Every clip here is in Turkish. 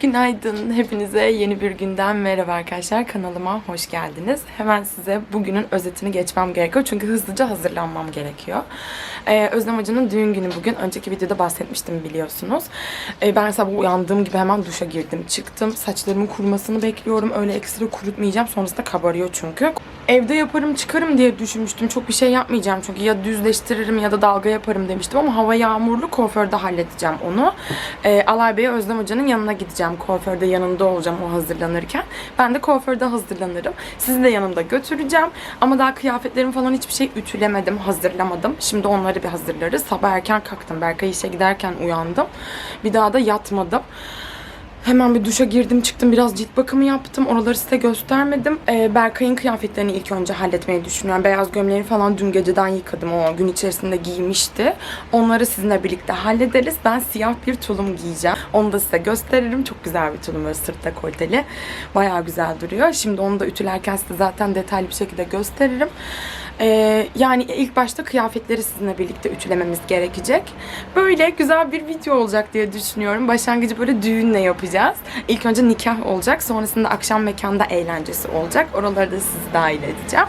Günaydın. Hepinize yeni bir günden merhaba arkadaşlar. Kanalıma hoş geldiniz. Hemen size bugünün özetini geçmem gerekiyor. Çünkü hızlıca hazırlanmam gerekiyor. Ee, Özlem Hoca'nın düğün günü bugün. Önceki videoda bahsetmiştim biliyorsunuz. Ee, ben sabah uyandığım gibi hemen duşa girdim. Çıktım. Saçlarımın kurumasını bekliyorum. Öyle ekstra kurutmayacağım. Sonrasında kabarıyor çünkü. Evde yaparım çıkarım diye düşünmüştüm. Çok bir şey yapmayacağım çünkü ya düzleştiririm ya da dalga yaparım demiştim ama hava yağmurlu kuaförde halledeceğim onu. Ee, Alay Bey'e Özlem Hoca'nın yanına gideceğim. Kuaförde yanında olacağım o hazırlanırken. Ben de kuaförde hazırlanırım. Sizi de yanımda götüreceğim. Ama daha kıyafetlerim falan hiçbir şey ütülemedim, hazırlamadım. Şimdi onları bir hazırlarız. Sabah erken kalktım. Berkay işe giderken uyandım. Bir daha da yatmadım. Hemen bir duşa girdim çıktım biraz cilt bakımı yaptım. Oraları size göstermedim. Ee, Berkay'ın kıyafetlerini ilk önce halletmeyi düşünüyorum. Beyaz gömleğini falan dün geceden yıkadım. O gün içerisinde giymişti. Onları sizinle birlikte hallederiz. Ben siyah bir tulum giyeceğim. Onu da size gösteririm. Çok güzel bir tulum böyle sırt dekolteli. Bayağı güzel duruyor. Şimdi onu da ütülerken size zaten detaylı bir şekilde gösteririm. Ee, yani ilk başta kıyafetleri sizinle birlikte ütülememiz gerekecek. Böyle güzel bir video olacak diye düşünüyorum. Başlangıcı böyle düğünle yapacağız. İlk önce nikah olacak. Sonrasında akşam mekanda eğlencesi olacak. Oraları da sizi dahil edeceğim.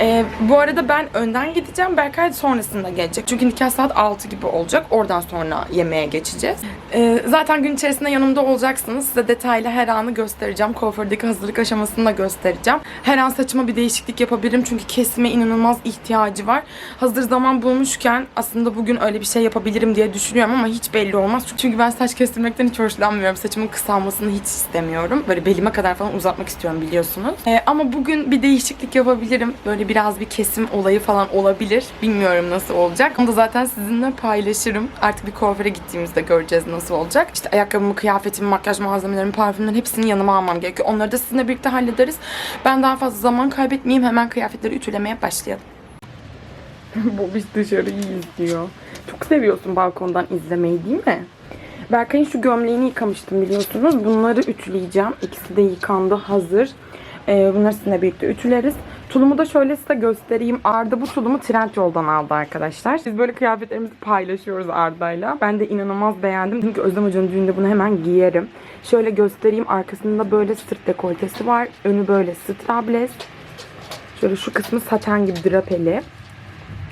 Ee, bu arada ben önden gideceğim. Berkay sonrasında gelecek. Çünkü nikah saat 6 gibi olacak. Oradan sonra yemeğe geçeceğiz. Ee, zaten gün içerisinde yanımda olacaksınız. Size detaylı her anı göstereceğim. Kuafördeki hazırlık aşamasını da göstereceğim. Her an saçıma bir değişiklik yapabilirim. Çünkü kesime inanılmaz ihtiyacı var. Hazır zaman bulmuşken aslında bugün öyle bir şey yapabilirim diye düşünüyorum ama hiç belli olmaz. Çünkü ben saç kestirmekten hiç hoşlanmıyorum. Saçımın kısalmasını hiç istemiyorum. Böyle belime kadar falan uzatmak istiyorum biliyorsunuz. Ee, ama bugün bir değişiklik yapabilirim. Böyle biraz bir kesim olayı falan olabilir. Bilmiyorum nasıl olacak. Onu da zaten sizinle paylaşırım. Artık bir kuaföre gittiğimizde göreceğiz nasıl olacak. İşte ayakkabımı, kıyafetimi, makyaj malzemelerimi, parfümlerimi hepsini yanıma almam gerekiyor. Onları da sizinle birlikte hallederiz. Ben daha fazla zaman kaybetmeyeyim. Hemen kıyafetleri ütülemeye başlayalım. Bobiş dışarıyı izliyor. Çok seviyorsun balkondan izlemeyi değil mi? Berkay'ın şu gömleğini yıkamıştım biliyorsunuz. Bunları ütüleyeceğim. İkisi de yıkandı hazır. Ee, bunları sizinle birlikte ütüleriz. Tulumu da şöyle size göstereyim. Arda bu tulumu Trendyol'dan aldı arkadaşlar. Biz böyle kıyafetlerimizi paylaşıyoruz Arda'yla. Ben de inanılmaz beğendim. Çünkü Özlem Hoca'nın düğünde bunu hemen giyerim. Şöyle göstereyim. Arkasında böyle sırt dekoltesi var. Önü böyle strapless. Şöyle şu kısmı saten gibi drapeli.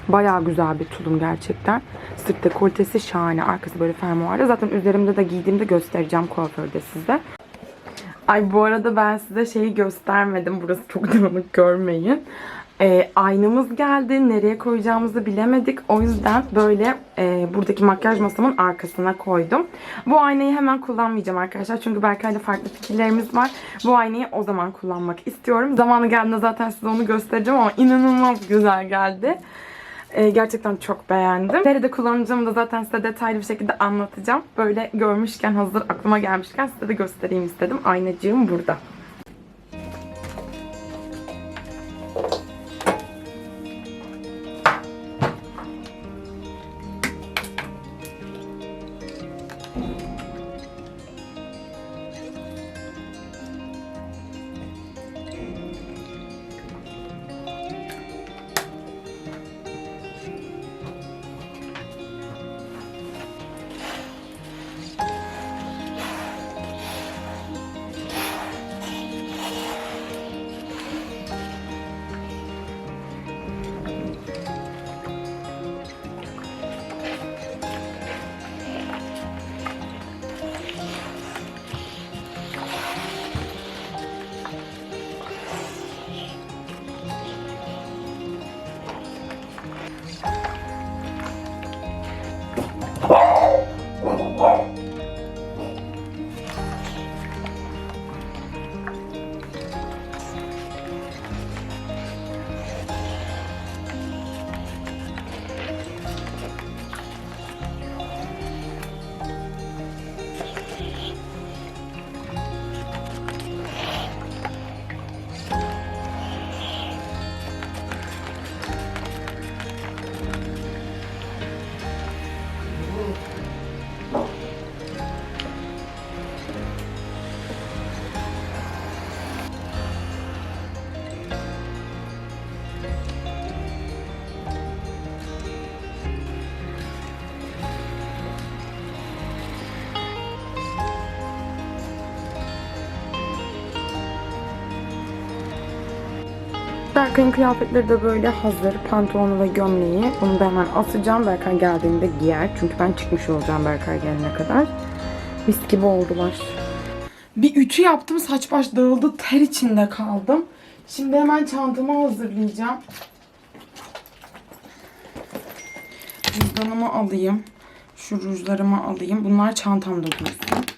Bayağı güzel bir tulum gerçekten. Sırt dekoltesi şahane. Arkası böyle fermuarlı. Zaten üzerimde de giydiğimde göstereceğim kuaförde size. Ay bu arada ben size şeyi göstermedim. Burası çok dağınık görmeyin. Ee, aynamız geldi. Nereye koyacağımızı bilemedik. O yüzden böyle e, buradaki makyaj masamın arkasına koydum. Bu aynayı hemen kullanmayacağım arkadaşlar. Çünkü Berkay'la farklı fikirlerimiz var. Bu aynayı o zaman kullanmak istiyorum. Zamanı geldiğinde zaten size onu göstereceğim ama inanılmaz güzel geldi. Ee, gerçekten çok beğendim. Nerede kullanacağımı da zaten size detaylı bir şekilde anlatacağım. Böyle görmüşken hazır aklıma gelmişken size de göstereyim istedim. Aynacığım burada. Berkay'ın kıyafetleri de böyle hazır. Pantolonu ve gömleği. Bunu da hemen asacağım. Berkay geldiğinde giyer. Çünkü ben çıkmış olacağım Berkay gelene kadar. Mis gibi oldular. Bir ütü yaptım. Saç baş dağıldı. Ter içinde kaldım. Şimdi hemen çantamı hazırlayacağım. Cüzdanımı alayım. Şu rujlarımı alayım. Bunlar çantamda dursun.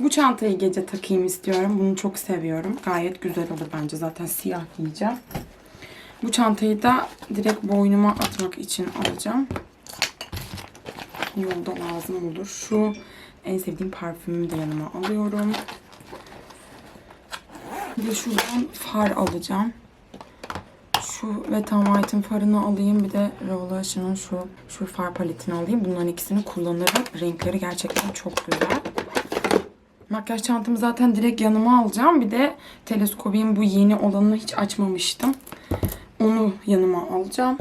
Bu çantayı gece takayım istiyorum. Bunu çok seviyorum. Gayet güzel olur bence. Zaten siyah giyeceğim. Bu çantayı da direkt boynuma atmak için alacağım. Yolda lazım olur. Şu en sevdiğim parfümümü de yanıma alıyorum. Bir de şuradan far alacağım. Şu Wet n White'ın farını alayım. Bir de Revolution'un şu şu far paletini alayım. Bunların ikisini kullanırım. Renkleri gerçekten çok güzel. Makyaj çantamı zaten direkt yanıma alacağım. Bir de teleskobin bu yeni olanını hiç açmamıştım. Onu yanıma alacağım.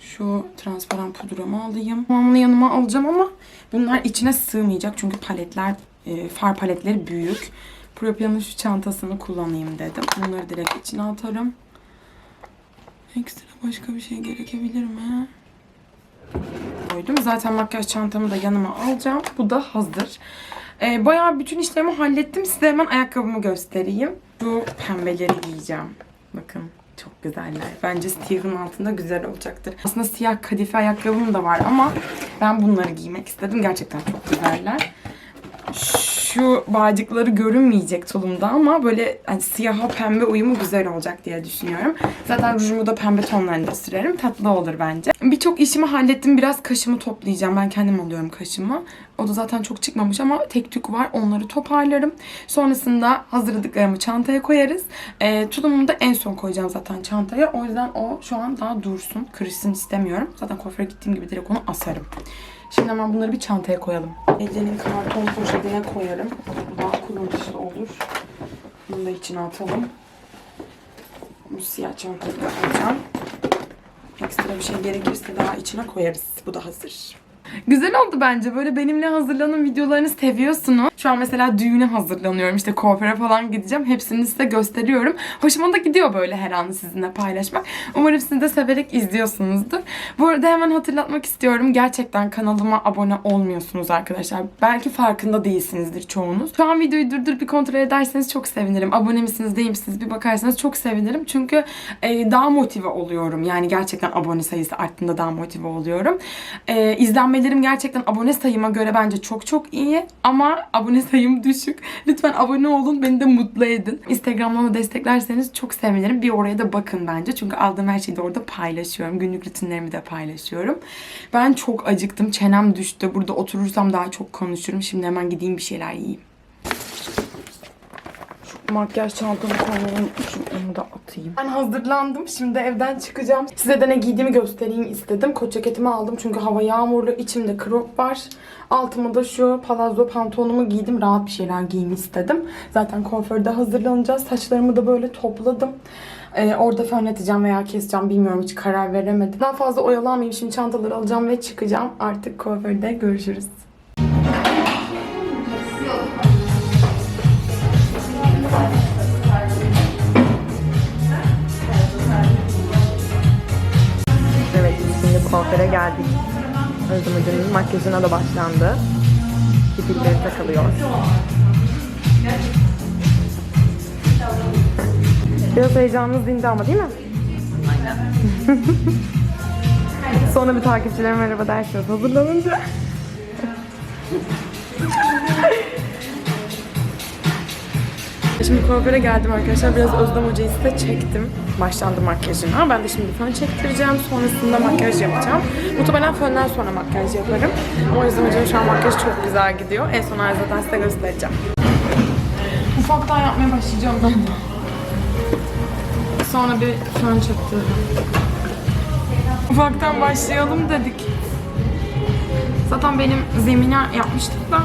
Şu transparan pudramı alayım. Tamamını yanıma alacağım ama bunlar içine sığmayacak. Çünkü paletler, e, far paletleri büyük. Propia'nın şu çantasını kullanayım dedim. Bunları direkt içine atarım. Ekstra başka bir şey gerekebilir mi? Koydum. Zaten makyaj çantamı da yanıma alacağım. Bu da hazır. Ee, bayağı bütün işlerimi hallettim. Size hemen ayakkabımı göstereyim. Bu pembeleri giyeceğim. Bakın çok güzeller. Bence siyahın altında güzel olacaktır. Aslında siyah kadife ayakkabım da var ama ben bunları giymek istedim. Gerçekten çok güzeller. Şu bağcıkları görünmeyecek tulumda ama böyle hani siyaha pembe uyumu güzel olacak diye düşünüyorum. Zaten rujumu da pembe tonlarında sürerim. Tatlı olur bence. Birçok işimi hallettim. Biraz kaşımı toplayacağım. Ben kendim alıyorum kaşımı. O da zaten çok çıkmamış ama tek tük var. Onları toparlarım. Sonrasında hazırladıklarımı çantaya koyarız. E, tulumumu da en son koyacağım zaten çantaya. O yüzden o şu an daha dursun. Kırışsın istemiyorum. Zaten kuaföre gittiğim gibi direkt onu asarım. Şimdi hemen bunları bir çantaya koyalım. Ece'nin karton poşetine koyarım. Daha kullanışlı olur. Bunu da içine atalım. Bu siyah çantayı da alacağım. Ekstra bir şey gerekirse daha içine koyarız. Bu da hazır. Güzel oldu bence. Böyle benimle hazırlanan videolarını seviyorsunuz. Şu an mesela düğüne hazırlanıyorum. İşte kuaföre falan gideceğim. Hepsini size gösteriyorum. Hoşuma da gidiyor böyle her anı sizinle paylaşmak. Umarım siz de severek izliyorsunuzdur. Bu arada hemen hatırlatmak istiyorum. Gerçekten kanalıma abone olmuyorsunuz arkadaşlar. Belki farkında değilsinizdir çoğunuz. Şu an videoyu durdurup bir kontrol ederseniz çok sevinirim. Abone misiniz değil misiniz bir bakarsanız çok sevinirim. Çünkü e, daha motive oluyorum. Yani gerçekten abone sayısı arttığında daha motive oluyorum. E, izlenmelerim gerçekten abone sayıma göre bence çok çok iyi. Ama abone sayım düşük. Lütfen abone olun. Beni de mutlu edin. Instagram'dan da desteklerseniz çok sevinirim. Bir oraya da bakın bence. Çünkü aldığım her şeyi de orada paylaşıyorum. Günlük rutinlerimi de paylaşıyorum. Ben çok acıktım. Çenem düştü. Burada oturursam daha çok konuşurum. Şimdi hemen gideyim bir şeyler yiyeyim. Makyaj çantamı koymayı unutmuşum. Onu da atayım. Ben hazırlandım. Şimdi evden çıkacağım. Size de ne giydiğimi göstereyim istedim. Kot ceketimi aldım çünkü hava yağmurlu. İçimde crop var. Altıma da şu palazzo pantolonumu giydim. Rahat bir şeyler giyeyim istedim. Zaten kuaförde hazırlanacağız. Saçlarımı da böyle topladım. Ee, orada fönleteceğim veya keseceğim bilmiyorum hiç karar veremedim. Daha fazla oyalanmayayım şimdi çantaları alacağım ve çıkacağım. Artık kuaförde görüşürüz. Kuaföre geldik. Özlem Hoca'nın makyajına da başlandı. Kirpikleri takılıyor. Biraz heyecanınız dindi ama değil mi? Sonra bir takipçilerime merhaba dersiniz hazırlanınca. Şimdi kuaföre geldim arkadaşlar. Biraz Özlem Hoca'yı size çektim. Başlandı makyajına. Ben de şimdi fön çektireceğim. Sonrasında makyaj yapacağım. Muhtemelen fönden sonra makyaj yaparım. Ama Özlem Hoca'nın şu an makyajı çok güzel gidiyor. En son zaten size göstereceğim. Ufaktan yapmaya başlayacağım ben de. Sonra bir fön çektireceğim. Ufaktan başlayalım dedik. Zaten benim zemine yapmıştık da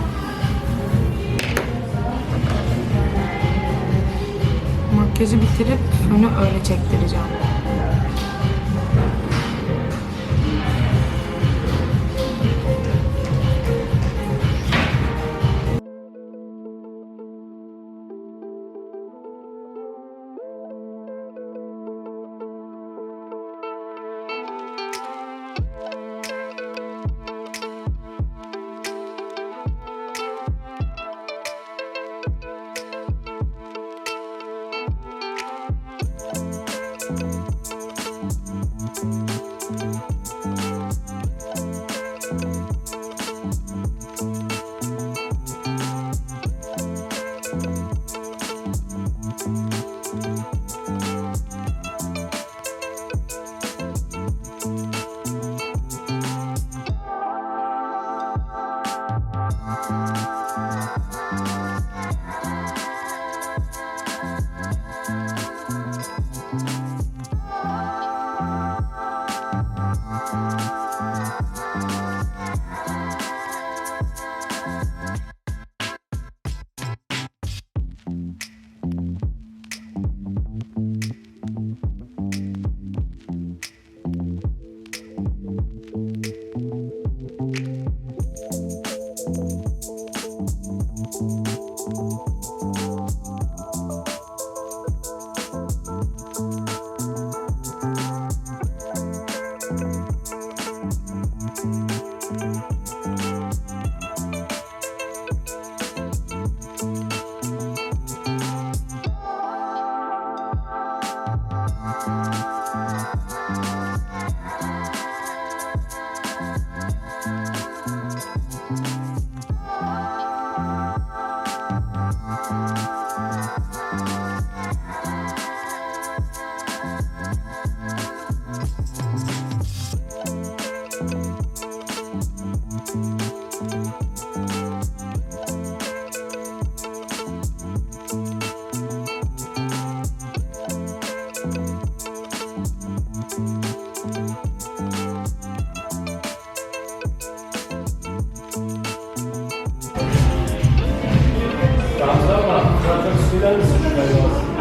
makyajı bitirip fönü öyle çektireceğim. Thank Söyler misin şuraya?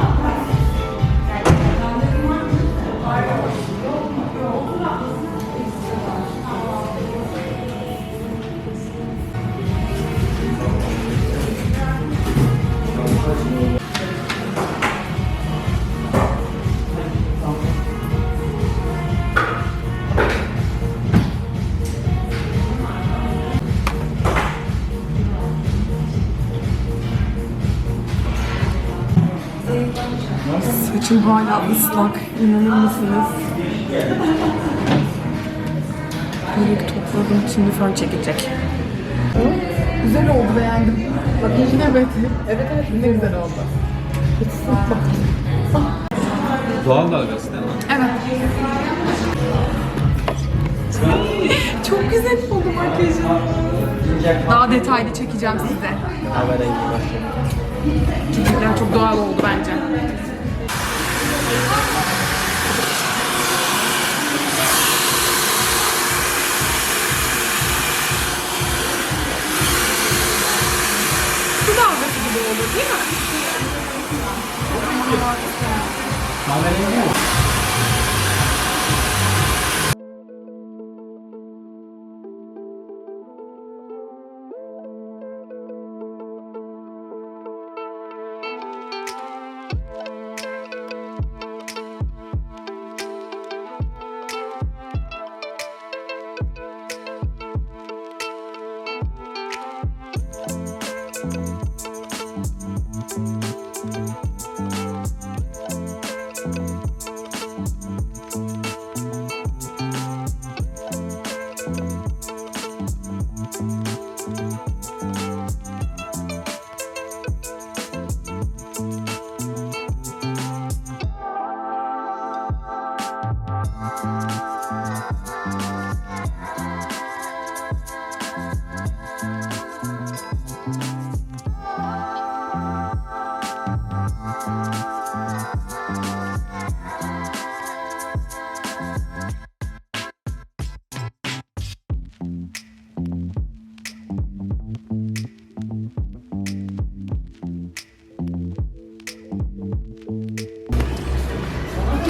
Saçım hala ıslak. İnanır mısınız? Böyle topladım. Şimdi fön çekecek. Güzel oldu beğendim. Bakın evet. Evet evet ne güzel oldu. Doğal dalgası değil mi? Evet. Çok güzel oldu makyajım. Daha detaylı çekeceğim size. Çizgiler çok doğal oldu bence. Dalgası gibi olur değil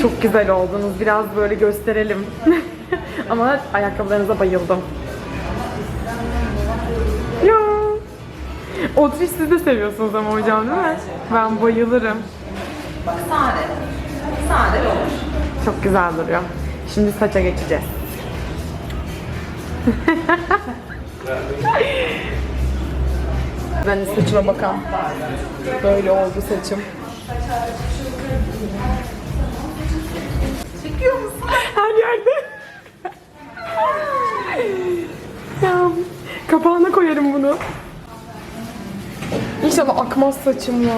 Çok güzel oldunuz. Biraz böyle gösterelim. Ama ayakkabılarınıza bayıldım. Otriş siz de seviyorsunuz ama hocam değil mi? Ben bayılırım. Sade. Sade olur. Çok güzel duruyor. Şimdi saça geçeceğiz. ben de saçıma bakalım. Böyle oldu saçım. Çekiyor musun? Her yerde. ya, kapağına koyarım bunu. İnşallah akmaz saçım ya.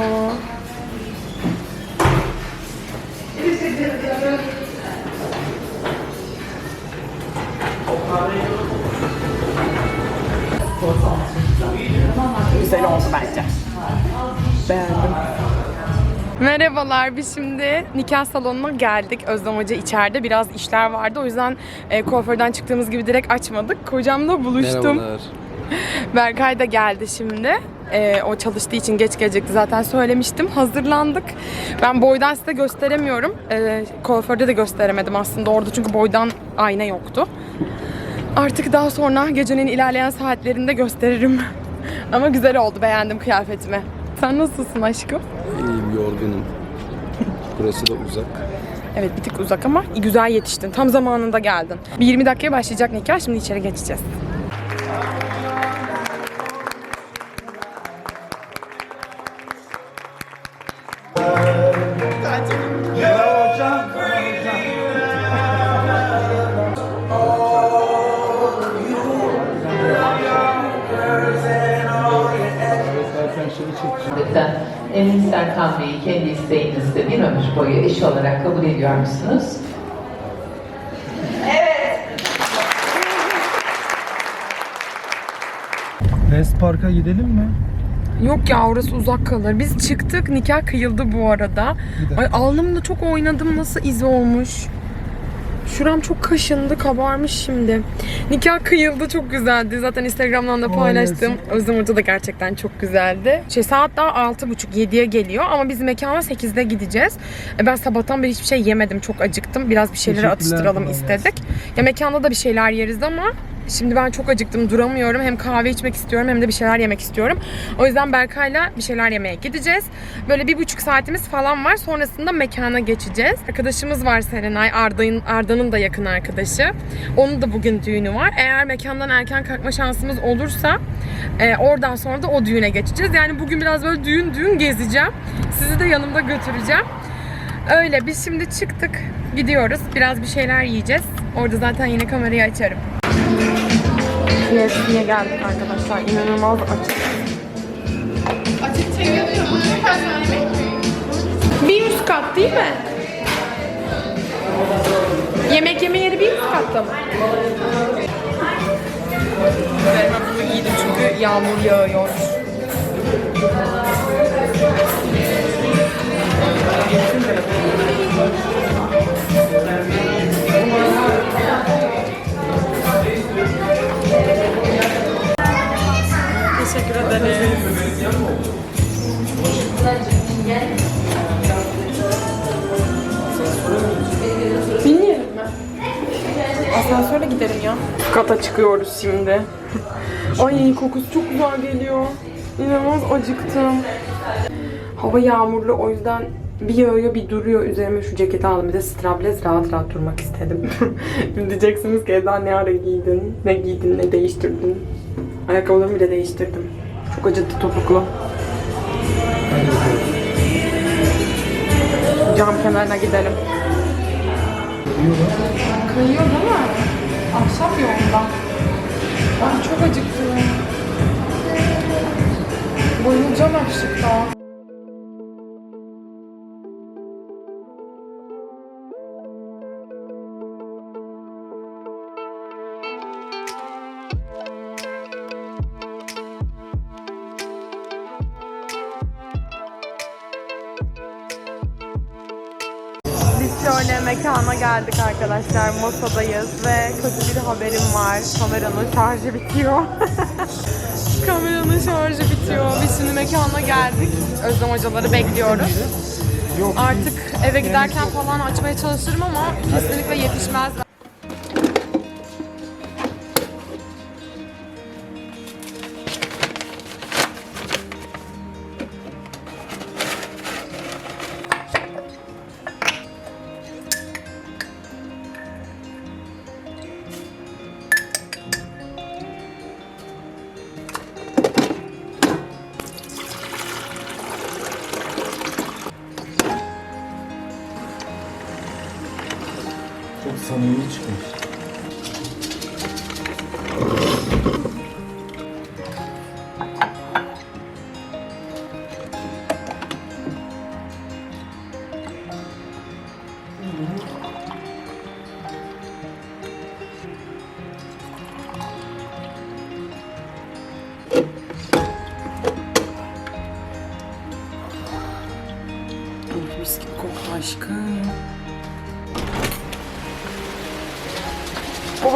Güzel oldu bence. Beğendim. Merhabalar, biz şimdi nikah salonuna geldik. Özlem Hoca içeride biraz işler vardı. O yüzden e, kuaförden çıktığımız gibi direkt açmadık. Kocamla buluştum. Berkay da geldi şimdi. E, o çalıştığı için geç gelecekti zaten söylemiştim. Hazırlandık. Ben boydan size gösteremiyorum. E, kuaförde de gösteremedim aslında orada çünkü boydan ayna yoktu. Artık daha sonra gecenin ilerleyen saatlerinde gösteririm. Ama güzel oldu. Beğendim kıyafetimi. Sen nasılsın aşkım? İyiyim, yorgunum. Burası da uzak. Evet bir tık uzak ama güzel yetiştin. Tam zamanında geldin. Bir 20 dakikaya başlayacak nikah. Şimdi içeri geçeceğiz. Ömür boyu eş olarak kabul ediyor musunuz? West Park'a gidelim mi? Yok ya orası uzak kalır. Biz çıktık. Nikah kıyıldı bu arada. Ay alnımda çok oynadım. Nasıl iz olmuş. Şuram çok kaşındı, kabarmış şimdi. Nikah kıyıldı, çok güzeldi. Zaten Instagram'dan da paylaştım. Özlem Hoca da gerçekten çok güzeldi. Şey, saat daha 6.30-7'ye geliyor ama biz mekana 8'de gideceğiz. E, ben sabahtan beri hiçbir şey yemedim, çok acıktım. Biraz bir şeyleri atıştıralım istedik. Ya mekanda da bir şeyler yeriz ama Şimdi ben çok acıktım, duramıyorum. Hem kahve içmek istiyorum hem de bir şeyler yemek istiyorum. O yüzden Berkay'la bir şeyler yemeye gideceğiz. Böyle bir buçuk saatimiz falan var. Sonrasında mekana geçeceğiz. Arkadaşımız var Serenay, Arda'nın Arda'nın da yakın arkadaşı. Onun da bugün düğünü var. Eğer mekandan erken kalkma şansımız olursa e, oradan sonra da o düğüne geçeceğiz. Yani bugün biraz böyle düğün düğün gezeceğim. Sizi de yanımda götüreceğim. Öyle biz şimdi çıktık gidiyoruz. Biraz bir şeyler yiyeceğiz. Orada zaten yine kamerayı açarım. KFC'ye geldik arkadaşlar. İnanılmaz açık. Açık çekiyor Bir üst kat değil mi? Yemek yeme yeri bir üst katta mı? Evet, ben bunu giydim çünkü yağmur yağıyor. Kata çıkıyoruz şimdi. Ay kokusu çok güzel geliyor. İnanılmaz acıktım. Hava yağmurlu o yüzden bir yağıyor bir duruyor. Üzerime şu ceketi aldım. Bir de strapless rahat rahat durmak istedim. Diyeceksiniz ki Eda ne ara giydin? Ne giydin? Ne değiştirdin? Ayakkabılarımı bile değiştirdim. Çok acıttı topuklu. Cam kenarına gidelim. Kayıyor değil mi? Ahşap yolda. Ay çok acıktım. Bayılacağım açlıktan. Biz mekana geldik arkadaşlar. Masadayız ve kötü bir haberim var. Kameranın şarjı bitiyor. Kameranın şarjı bitiyor. Biz şimdi mekana geldik. Özlem hocaları bekliyoruz. Artık eve giderken falan açmaya çalışırım ama kesinlikle yetişmez.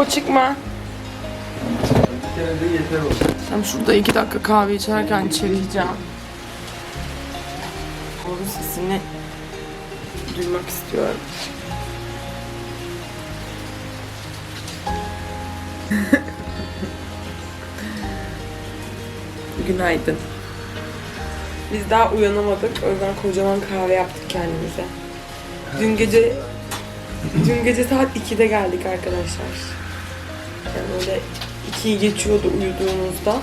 Baba çıkma. Ben şurada iki dakika kahve içerken çevireceğim. Onun sesini duymak istiyorum. Günaydın. Biz daha uyanamadık. O yüzden kocaman kahve yaptık kendimize. Dün gece dün gece saat 2'de geldik arkadaşlar. Yani böyle 2'yi geçiyordu uyuduğumuzda.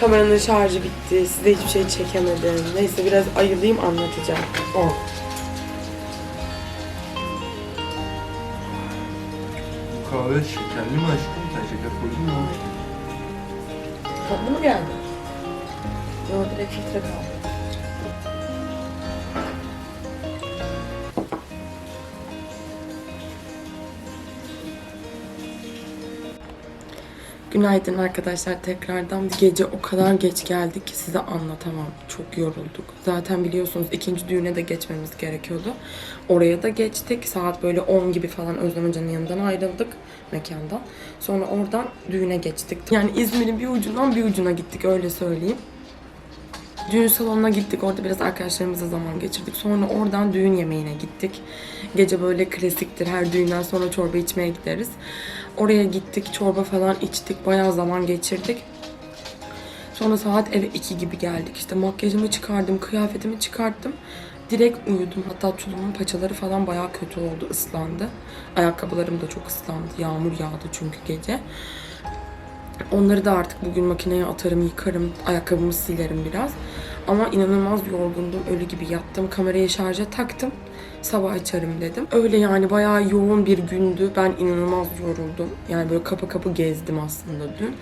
Kameranın şarjı bitti. Size hiçbir şey çekemedim. Neyse biraz ayılayım anlatacağım. O. Bu kahve şekerli mi aşkım? Sen şeker koydun mu? Tatlı mı geldi? Yok direkt filtre kaldı. Günaydın arkadaşlar tekrardan gece o kadar geç geldik ki size anlatamam. Çok yorulduk. Zaten biliyorsunuz ikinci düğüne de geçmemiz gerekiyordu. Oraya da geçtik. Saat böyle 10 gibi falan Özlem Hoca'nın yanından ayrıldık mekandan. Sonra oradan düğüne geçtik. Yani İzmir'in bir ucundan bir ucuna gittik öyle söyleyeyim. Düğün salonuna gittik. Orada biraz arkadaşlarımızla zaman geçirdik. Sonra oradan düğün yemeğine gittik. Gece böyle klasiktir. Her düğünden sonra çorba içmeye gideriz. Oraya gittik. Çorba falan içtik. Bayağı zaman geçirdik. Sonra saat eve 2 gibi geldik. İşte makyajımı çıkardım, kıyafetimi çıkarttım. Direkt uyudum. Hatta tulumun paçaları falan bayağı kötü oldu, ıslandı. Ayakkabılarım da çok ıslandı. Yağmur yağdı çünkü gece. Onları da artık bugün makineye atarım, yıkarım, ayakkabımı silerim biraz. Ama inanılmaz yorgundum, ölü gibi yattım. Kamerayı şarja taktım, sabah açarım dedim. Öyle yani bayağı yoğun bir gündü. Ben inanılmaz yoruldum. Yani böyle kapı kapı gezdim aslında dün.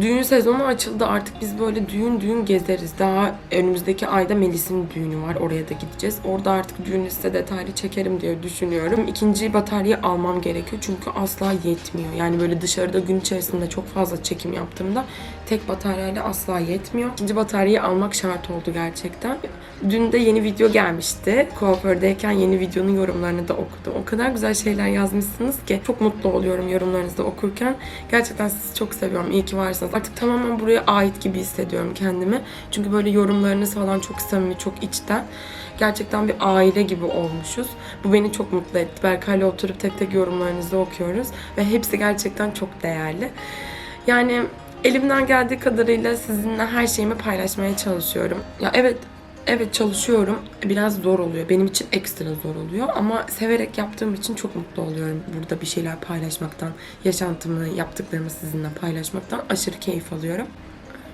Düğün sezonu açıldı artık biz böyle düğün düğün gezeriz. Daha önümüzdeki ayda Melis'in düğünü var. Oraya da gideceğiz. Orada artık düğünü size detaylı çekerim diye düşünüyorum. İkinci bataryayı almam gerekiyor çünkü asla yetmiyor. Yani böyle dışarıda gün içerisinde çok fazla çekim yaptığımda tek bataryayla asla yetmiyor. İkinci bataryayı almak şart oldu gerçekten. Dün de yeni video gelmişti. Kuafördeyken yeni videonun yorumlarını da okudum. O kadar güzel şeyler yazmışsınız ki çok mutlu oluyorum yorumlarınızı okurken. Gerçekten sizi çok seviyorum. İyi ki varsınız. Artık tamamen buraya ait gibi hissediyorum kendimi. Çünkü böyle yorumlarınız falan çok samimi, çok içten. Gerçekten bir aile gibi olmuşuz. Bu beni çok mutlu etti. Berkay'la oturup tek tek yorumlarınızı okuyoruz. Ve hepsi gerçekten çok değerli. Yani elimden geldiği kadarıyla sizinle her şeyimi paylaşmaya çalışıyorum. Ya evet Evet çalışıyorum. Biraz zor oluyor. Benim için ekstra zor oluyor. Ama severek yaptığım için çok mutlu oluyorum. Burada bir şeyler paylaşmaktan, yaşantımı, yaptıklarımı sizinle paylaşmaktan aşırı keyif alıyorum.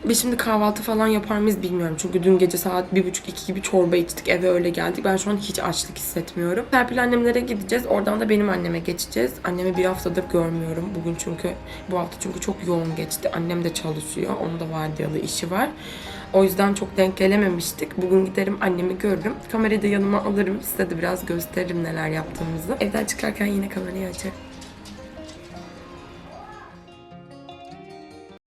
Biz şimdi kahvaltı falan yapar mıyız bilmiyorum. Çünkü dün gece saat bir buçuk iki gibi çorba içtik. Eve öyle geldik. Ben şu an hiç açlık hissetmiyorum. Serpil annemlere gideceğiz. Oradan da benim anneme geçeceğiz. Annemi bir haftadır görmüyorum. Bugün çünkü bu hafta çünkü çok yoğun geçti. Annem de çalışıyor. Onun da vardiyalı işi var. O yüzden çok denk gelememiştik. Bugün giderim annemi görürüm. Kamerayı da yanıma alırım. Size de biraz gösteririm neler yaptığımızı. Evden çıkarken yine kamerayı açarım.